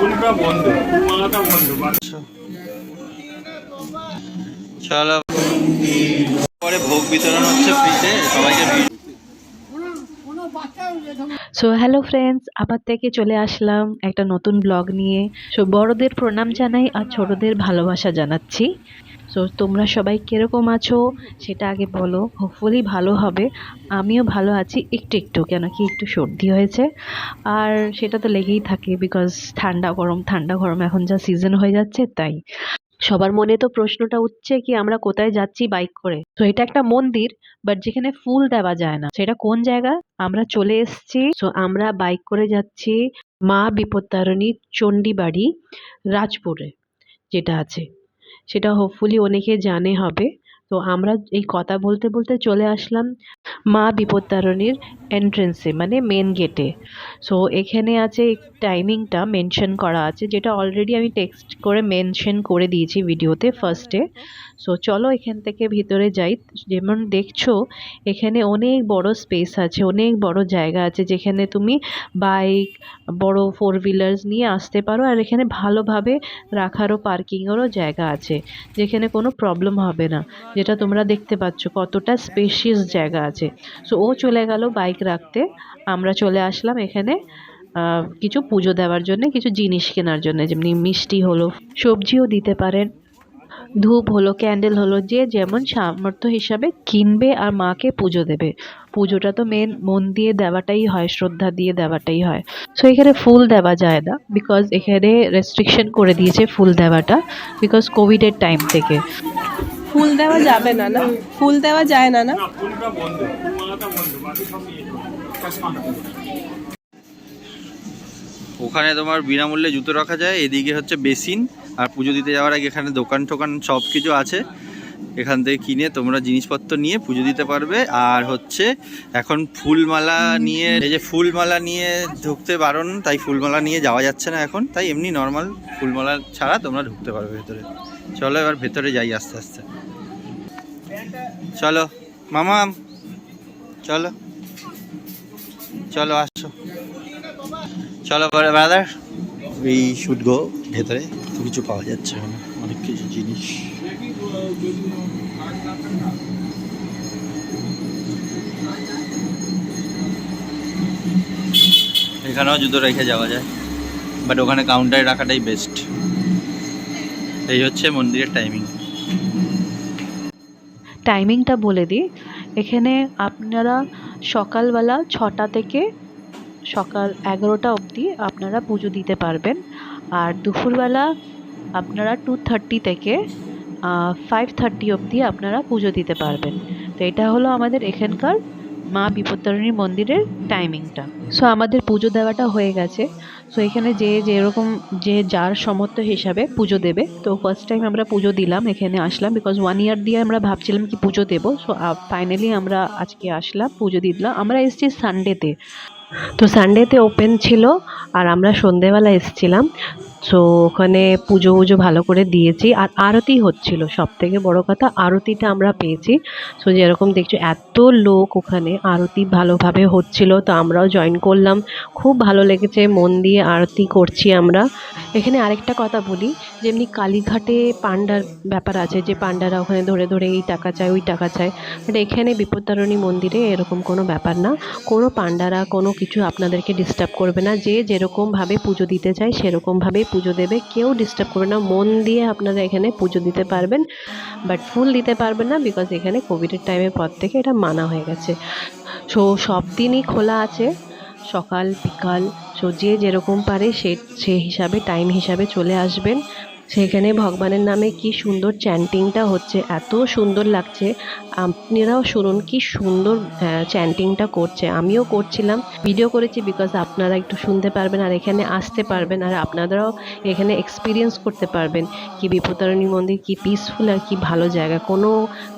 ফুলটা বন্ধ মালাটা বন্ধ চলো। পরে ভোগ বিতরণ হচ্ছে ফ্রিতে সবাইকে সো হ্যালো ফ্রেন্ডস আবার থেকে চলে আসলাম একটা নতুন ব্লগ নিয়ে। সো বড়দের প্রণাম জানাই আর ছোটদের ভালোবাসা জানাচ্ছি। সো তোমরা সবাই কীরকম আছো সেটা আগে বলো। হোপফুলি ভালো হবে। আমিও ভালো আছি। একটু একটু, কেন কি একটু সর্দি হয়েছে। আর সেটা তো লেগেই থাকে বিকজ ঠান্ডা গরম ঠান্ডা গরম, এখন যা সিজন হয়ে যাচ্ছে তাই। সবার মনে তো প্রশ্নটা উঠছে কি আমরা কোথায় যাচ্ছি বাইক করে। তো এটা একটা মন্দির বাট যেখানে ফুল দেওয়া যায় না। সেটা কোন জায়গা? আমরা চলে এসেছি। তো আমরা বাইক করে যাচ্ছি মা বিপত্তারিণী চণ্ডীবাড়ি রাজপুরে, যেটা আছে। সেটা হোপফুলি অনেকে জানে হবে। তো আমরা এই কথা বলতে বলতে চলে আসলাম মা বিপত্তারণীর এন্ট্রেন্সে মানে মেন গেটে সো এখানে আছে টাইমিংটা মেনশন করা আছে, যেটা অলরেডি আমি টেক্সট করে মেনশন করে দিয়েছি ভিডিওতে ফার্স্টে সো চলো এখান থেকে ভিতরে যাই। যেমন দেখছ, এখানে অনেক বড় স্পেস আছে, অনেক বড় জায়গা আছে, যেখানে তুমি বাইক বড় ফোর হুইলার্স নিয়ে আসতে পারো, আর এখানে ভালোভাবে রাখারও পার্কিংয়েরও জায়গা আছে, যেখানে কোনো প্রবলেম হবে না। যেটা তোমরা দেখতে পাচ্ছ কতটা স্পেশিয়াস জায়গা আছে। সো ও চলে গেল বাইক রাখতে। আমরা চলে আসলাম এখানে কিছু পুজো দেওয়ার জন্য, কিছু জিনিস কেনার জন্য, যেমনি মিষ্টি হলো, সবজিও দিতে পারেন। ধূপ হলো ক্যান্ডেল হলো, যে যেমন সামর্থ্য হিসাবে কিনবে আর মাকে পুজো দেবে। পুজোটা তো মেন মন দিয়ে দেওয়াটাই হয়, শ্রদ্ধা দিয়ে দেওয়াটাই হয়। সো এখানে ফুল দেওয়া যায় না বিকজ এখানে রেস্ট্রিকশন করে দিয়েছে ফুল দেওয়াটা বিকজ কোভিডের টাইম থেকে। ফুল দেওয়া যাবে না না? ফুল দেওয়া যায় না না? ওখানে তোমার বিনামূল্যে জুতো রাখা যায় এদিকে হচ্ছে বেসিন আর পুজো দিতে যাওয়ার আগে এখানে দোকান টোকান সব কিছু আছে। এখান থেকে কিনে তোমরা জিনিসপত্র নিয়ে পুজো দিতে পারবে আর হচ্ছে এখন ফুলমালা নিয়ে এই যে ফুলমালা নিয়ে ঢুকতে বারণ তাই ফুলমালা নিয়ে যাওয়া যাচ্ছে না এখন তাই এমনি নর্মাল ফুলমালা ছাড়া তোমরা ঢুকতে পারবে ভেতরে। চলো এবার ভেতরে যাই আস্তে আস্তে। চলো মামা। চলো। চলো আসো। চলো ব্রাদার এই শুড গো ভেতরে কিছু পাওয়া যাচ্ছে না অনেক কিছু জিনিস। এখানেও জুতো রেখে যাওয়া যায় বাট ওখানে কাউন্টারে রাখাটাই বেস্ট এই হচ্ছে মন্দিরের টাইমিং টাইমিংটা বলে দিই। এখানে আপনারা সকালবেলা ছটা থেকে সকাল এগারোটা অবধি আপনারা পুজো দিতে পারবেন। আর দুপুরবেলা আপনারা টু থার্টি থেকে ফাইভ থার্টি অবধি আপনারা পুজো দিতে পারবেন। তো এটা হলো আমাদের এখানকার মা বিপত্তারিণী মন্দিরের টাইমিংটা সো আমাদের পুজো দেওয়াটা হয়ে গেছে। সো এখানে যে যেরকম যে যার সমর্থ হিসাবে পুজো দেবে। তো ফার্স্ট টাইম আমরা পুজো দিলাম, এখানে আসলাম বিকজ ওয়ান ইয়ার দিয়ে আমরা ভাবছিলাম কি পুজো দেবো। সো ফাইনালি আমরা আজকে আসলাম, পুজো দিলাম। আমরা এসেছি সানডেতে তো সানডেতে ওপেন ছিল, আর আমরা সন্ধেবেলা এসেছিলাম। সো ওখানে পুজো উজো ভালো করে দিয়েছি। আর আরতি হচ্ছিল সব থেকে বড় কথা আরতিটা আমরা পেয়েছি। সো যেরকম দেখছ, এত লোক ওখানে আরতি ভালোভাবে হচ্ছিল, তো আমরাও জয়েন করলাম। খুব ভালো লেগেছে, মন দিয়ে আরতি করছি আমরা। এখানে আরেকটা কথা বলি, যেমনি কালীঘাটে পান্ডার ব্যাপার আছে, যে পান্ডারা ওখানে ধরে ধরে এই টাকা চায়, ওই টাকা চায় বাট এখানে বিপত্তারিণী মন্দিরে এরকম কোনো ব্যাপার না। কোনো পান্ডারা কোনো কিছু আপনাদেরকে ডিস্টার্ব করবে না। যে যেরকমভাবে পুজো দিতে চায় সেরকমভাবেই পুজো দেবে, কেউ ডিস্টার্ব করবে না। মন দিয়ে আপনারা এখানে পুজো দিতে পারবেন বাট ফুল দিতে পারবেন না বিকজ এখানে কোভিডের টাইমের পর থেকে এটা মানা হয়ে গেছে। সো সব দিনই খোলা আছে। সকাল, বিকাল সো যে যেরকম পারে সে সে হিসাবে টাইম হিসাবে চলে আসবেন। সেখানে ভগবানের নামে কি সুন্দর চ্যান্টিংটা হচ্ছে এত সুন্দর লাগছে। আপনারাও শুনুন কি সুন্দর চ্যান্টিংটা করছে। আমিও করছিলাম ভিডিও করেছি বিকজ আপনারা একটু শুনতে পারবেন আর এখানে আসতে পারবেন আর আপনারাও এখানে এক্সপিরিয়েন্স করতে পারবেন কি বিপত্তারিণী মন্দির কি পিসফুল আর কি ভালো জায়গা। কোনো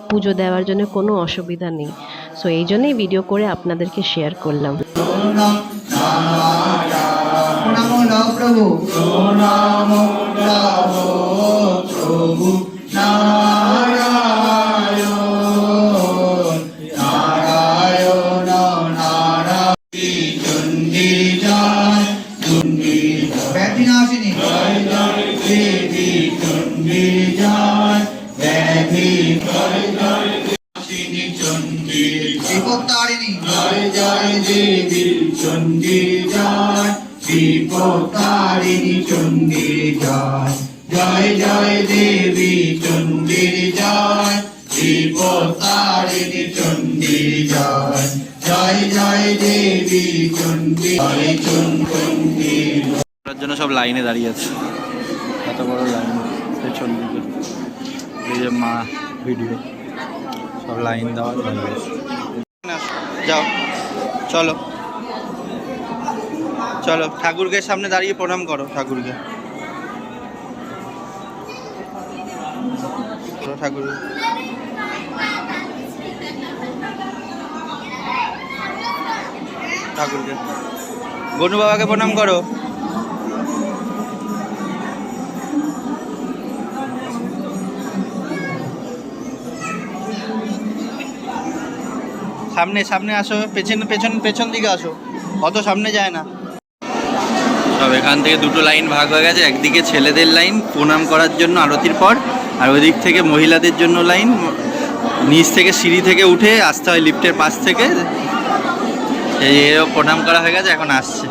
পুজো দেওয়ার জন্য কোনো অসুবিধা নেই। সো এই জন্যই ভিডিও করে আপনাদেরকে শেয়ার করলাম। নমো নম প্রভু। বিপত্তারিণী। জয় জয় দেবী চণ্ডী জয় বিপত্তারিণী চণ্ডী জয় জয় জয় দেবী চণ্ডী জয় বিপত্তারিণী চণ্ডী জয় জয় জয় দেবী চণ্ডী জয় চণ্ডী জন্য সব লাইনে দাঁড়িয়ে আছে। এত বড় লাইন এই যে মা ভিডিও। সব লাইন দেওয়া যাও, চলো। চলো, ঠাকুরকে সামনে দাঁড়িয়ে প্রণাম করো, ঠাকুরকে। ঠাকুর। ঠাকুরকে। গনু বাবাকে প্রণাম করো। সামনে সামনে আসো পেছন পেছন পেছন দিকে আসো। অত সামনে যায় না। সব এখান থেকে দুটো লাইন ভাগ হয়ে গেছে একদিকে ছেলেদের লাইন প্রণাম করার জন্য আরতির পর আর ওই দিক থেকে মহিলাদের জন্য লাইন নিচ থেকে সিঁড়ি থেকে উঠে আসতে হয় লিফটের পাশ থেকে। এই প্রণাম করা হয়ে গেছে এখন আসছে।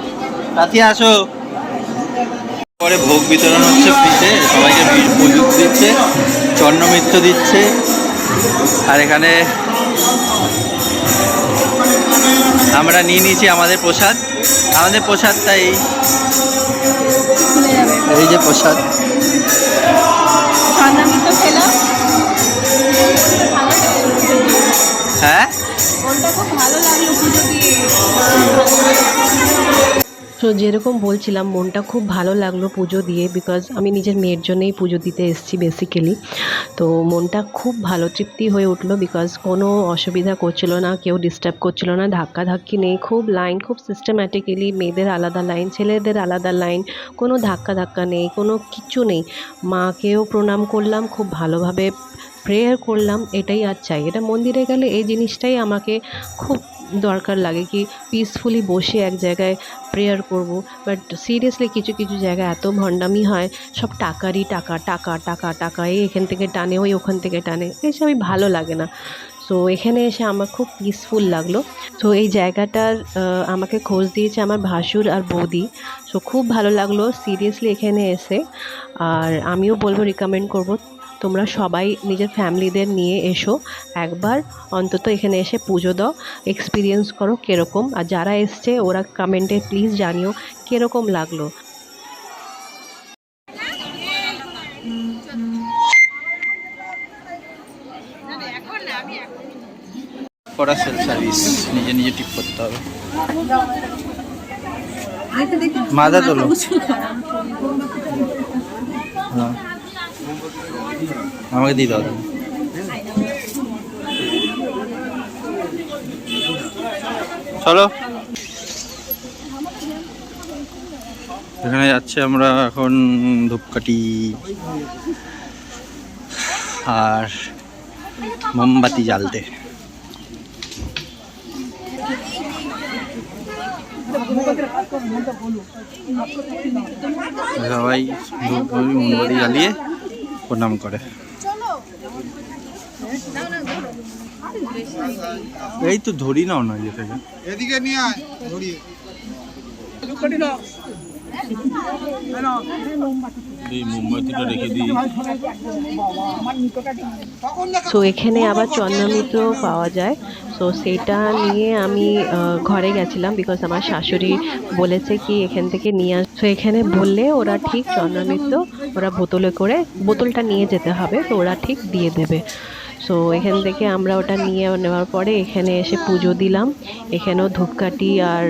তাতি আসো। পরে ভোগ বিতরণ হচ্ছে ফ্রিতে সবাইকে প্রযুক্ত দিচ্ছে চন্নমিত্র দিচ্ছে আর এখানে আমরা নিয়ে নিয়েছি আমাদের প্রসাদ। আমাদের প্রসাদটা এই এই যে প্রসাদ। হ্যাঁ? ভালো লাগল তো যেরকম বলছিলাম, মনটা খুব ভালো লাগল পুজো দিয়ে বিকজ আমি নিজের মেয়ের জন্যই পুজো দিতে এসেছি বেসিক্যালি তো মনটা খুব ভালো, তৃপ্তি হয়ে উঠল বিকজ কোনো অসুবিধা করছিল না, কেউ ডিস্টার্ব করছিল না ধাক্কা ধাক্কি নেই, খুব লাইন খুব সিস্টেম্যাটিক্যালি মেয়েদের আলাদা লাইন ছেলেদের আলাদা লাইন কোনো ধাক্কা ধাক্কা নেই, কোনো কিচ্ছু নেই। মাকেও প্রণাম করলাম, খুব ভালোভাবে প্রেয়ার করলাম, এটাই আর চাই। এটা মন্দিরে গেলে এই জিনিসটাই আমাকে খুব দরকার লাগে কি পিসফুলি বসে এক জায়গায় প্রেয়ার করব। বাট সিরিয়াসলি কিছু কিছু জায়গায় এত ভণ্ডামি হয়, সব টাকারই টাকা টাকা টাকা টাকা, এই এখান থেকে টানে, ওই ওখান থেকে টানে এসব আমি ভালো লাগে না। সো এখানে এসে আমার খুব পিসফুল লাগল। তো এই জায়গাটার আমাকে খোঁজ দিয়েছে আমার ভাসুর আর বৌদি। সো খুব ভালো লাগল সিরিয়াসলি এখানে এসে। আর আমিও বলব রিকমেন্ড করব। তোমরা সবাই নিজের ফ্যামিলিদের নিয়ে এসো। একবার অন্তত এখানে এসে পুজো দাও। এক্সপিরিয়েন্স করো কীরকম। আর যারা এসছে ওরা কমেন্টে প্লিজ জানিও কীরকম লাগল। করা সেলফ সার্ভিস নিজে নিজে টিপ করতে হবে। মাথা তোলো আমাকে দিয়ে দাও। চলো। এখানে যাচ্ছে আমরা এখন ধূপকাঠি আর মোমবাতি জ্বালতে। সবাই মোমবাতি জ্বালিয়ে প্রণাম করে। এই তো ধরি নাও না ইয়ে থেকে। এদিকে নিয়ে আয় ধরিয়ে সো এখানে আবার চন্দ্রমিত্র পাওয়া যায়। সো সেটা নিয়ে আমি ঘরে গেছিলাম বিকজ আমার শাশুড়ি বলেছে কি এখান থেকে নিয়ে আস তো এখানে বললে ওরা ঠিক চন্দ্রমিত্র ওরা বোতলে করে, বোতলটা নিয়ে যেতে হবে। তো ওরা ঠিক দিয়ে দেবে। সো এখান থেকে আমরা ওটা নিয়ে নেওয়ার পরে এখানে এসে পুজো দিলাম। এখানেও ধূপকাঠি আর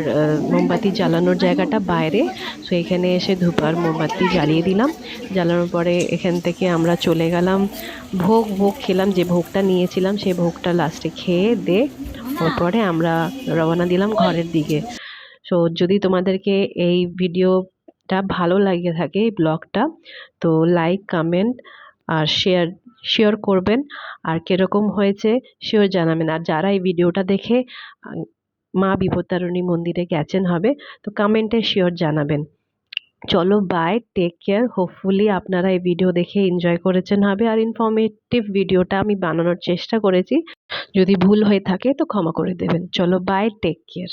মোমবাতি জ্বালানোর জায়গাটা বাইরে। সো এখানে এসে ধূপ আর মোমবাতি জ্বালিয়ে দিলাম। জ্বালানোর পরে এখান থেকে আমরা চলে গেলাম। ভোগ ভোগ খেলাম, যে ভোগটা নিয়েছিলাম সেই ভোগটা লাস্টে খেয়ে দে তারপরে আমরা রওনা দিলাম ঘরের দিকে। সো যদি তোমাদেরকে এই ভিডিওটা ভালো লাগে থাকে, এই ব্লগটা, তো লাইক কমেন্ট আর শেয়ার শেয়ার করবেন। আর কীরকম হয়েছে সেও জানাবেন। আর যারা এই ভিডিওটা দেখে মা বিপত্তারিণী মন্দিরে গেছেন হবে, তো কমেন্টে শিওর জানাবেন। চলো বাই টেক কেয়ার হোপফুলি আপনারা এই ভিডিও দেখে এনজয় করেছেন হবে। আর ইনফরমেটিভ ভিডিওটা আমি বানানোর চেষ্টা করেছি। যদি ভুল হয়ে থাকে, তো ক্ষমা করে দেবেন। চলো বাই টেক কেয়ার